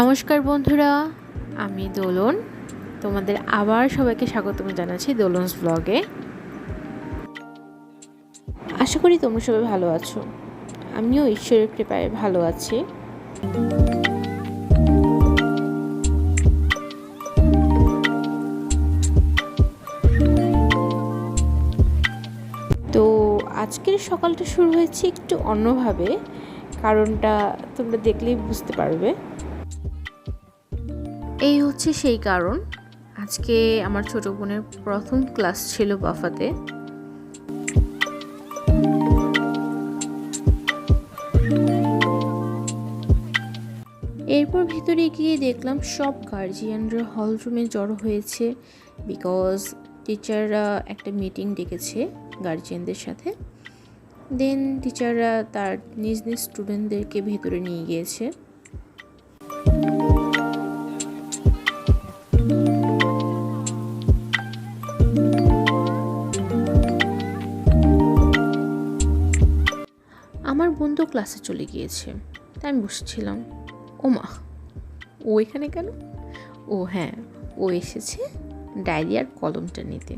নমস্কার বন্ধুরা, আমি দোলন। তোমাদের আবার সবাইকে স্বাগতম জানাচ্ছি দোলনস ব্লগে। আশা করি তোমরা সবাই ভালো আছো। আমিও ঈশ্বরের কৃপায় ভালো আছি। তো আজকের সকালটা শুরু হয়েছে একটু অন্যভাবে, কারণটা তোমরা দেখলেই বুঝতে পারবে। এই হচ্ছে সেই কারণ। আজকে আমার ছোট বোনের প্রথম ক্লাস ছিল বাফাতে। এরপর ভিতরে গিয়ে দেখলাম সব গার্জিয়ানরা হল রুমে জড়ো হয়েছে বিকজ টিচাররা একটা মিটিং ডেকেছে গার্জিয়ানদের সাথে। দেন টিচাররা তার নিজ নিজ স্টুডেন্টদেরকে ভেতরে নিয়ে গিয়েছে। আমার বন্ধু ক্লাসে চলে গিয়েছে, তাই আমি বসেছিলাম। ও মা ও এখানে কেন? ও হ্যাঁ ও এসেছে ডায়েরি আর কলমটা নিতে।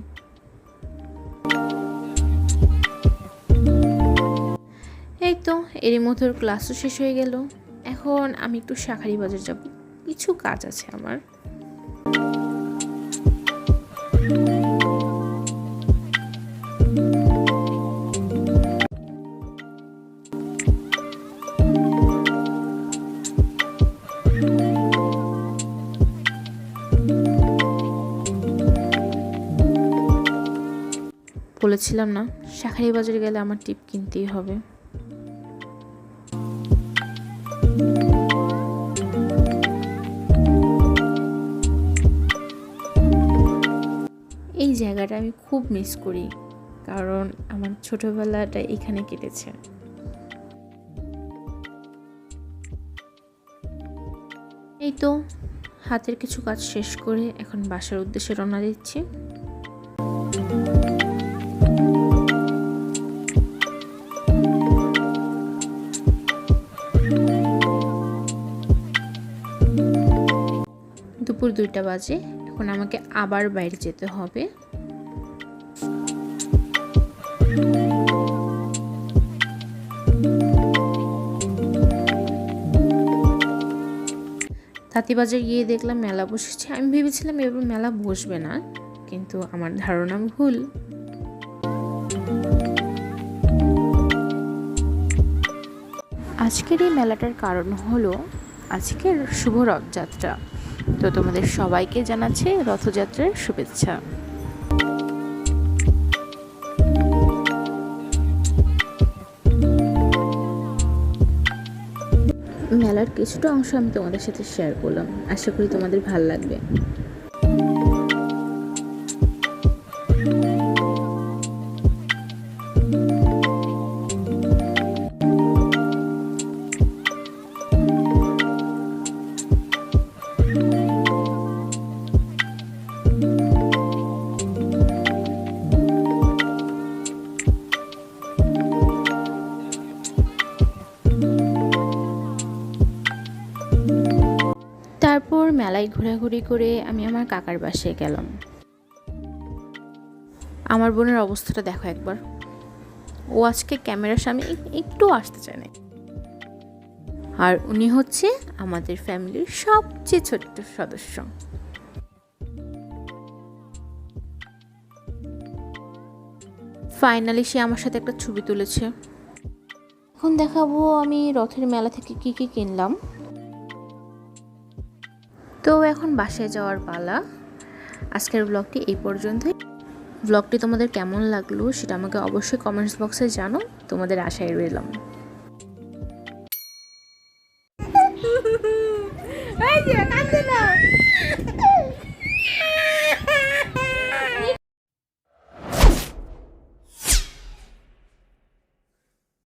এই তো, এরই মধ্যে ক্লাসও শেষ হয়ে গেল। এখন আমি একটু শাখারি বাজার যাব। কিছু কাজ আছে আমার। বলেছিলাম না, শাখারি বাজারে গেলে আমার টিপ কিনতেই হবে। জায়গাটা আমি খুব মিস করি, কারণ আমার ছোটবেলাটা এখানে কেটেছে। এই তো, হাতের কিছু কাজ শেষ করে এখন বাসার উদ্দেশ্যে রওনা দিচ্ছি। দুপুর দুইটা বাজে। এখন আমাকে আবার বাইরে যেতে হবে। তাঁতিবাজার গিয়ে দেখলাম মেলা বসেছে। আমি ভেবেছিলাম এবার মেলা বসবে না, কিন্তু আমার ধারণা ভুল। আজকের এই মেলাটার কারণ হলো, আজকের শুভ রথযাত্রা তো তোমাদের সবাইকে জানাচ্ছে রথযাত্রার শুভেচ্ছা। মেলার কিছুটা অংশ আমি তোমাদের সাথে শেয়ার করলাম। আশা করি তোমাদের ভালো লাগবে। মেলায় ঘোরাঘুরি করে আমি আমার কাকার বাসায় গেলাম। আমার বোনের অবস্থাটা দেখো একবার। ও আজকে ক্যামেরার সামনে এক- একটু আসতে চায় না আর উনি হচ্ছে আমাদের ফ্যামিলির সবচেয়ে ছোট্ট সদস্য। ফাইনালি সে আমার সাথে একটা ছবি তুলেছে। এখন দেখাবো আমি রথের মেলা থেকে কি কি কিনলাম। তো এখন বাসায় যাওয়ার পালা। আজকের ব্লগটি এই পর্যন্তই। ব্লগটি তোমাদের কেমন লাগল সেটা আমাকে অবশ্যই কমেন্টস বক্সে জানো তোমাদের আশায় রইলাম।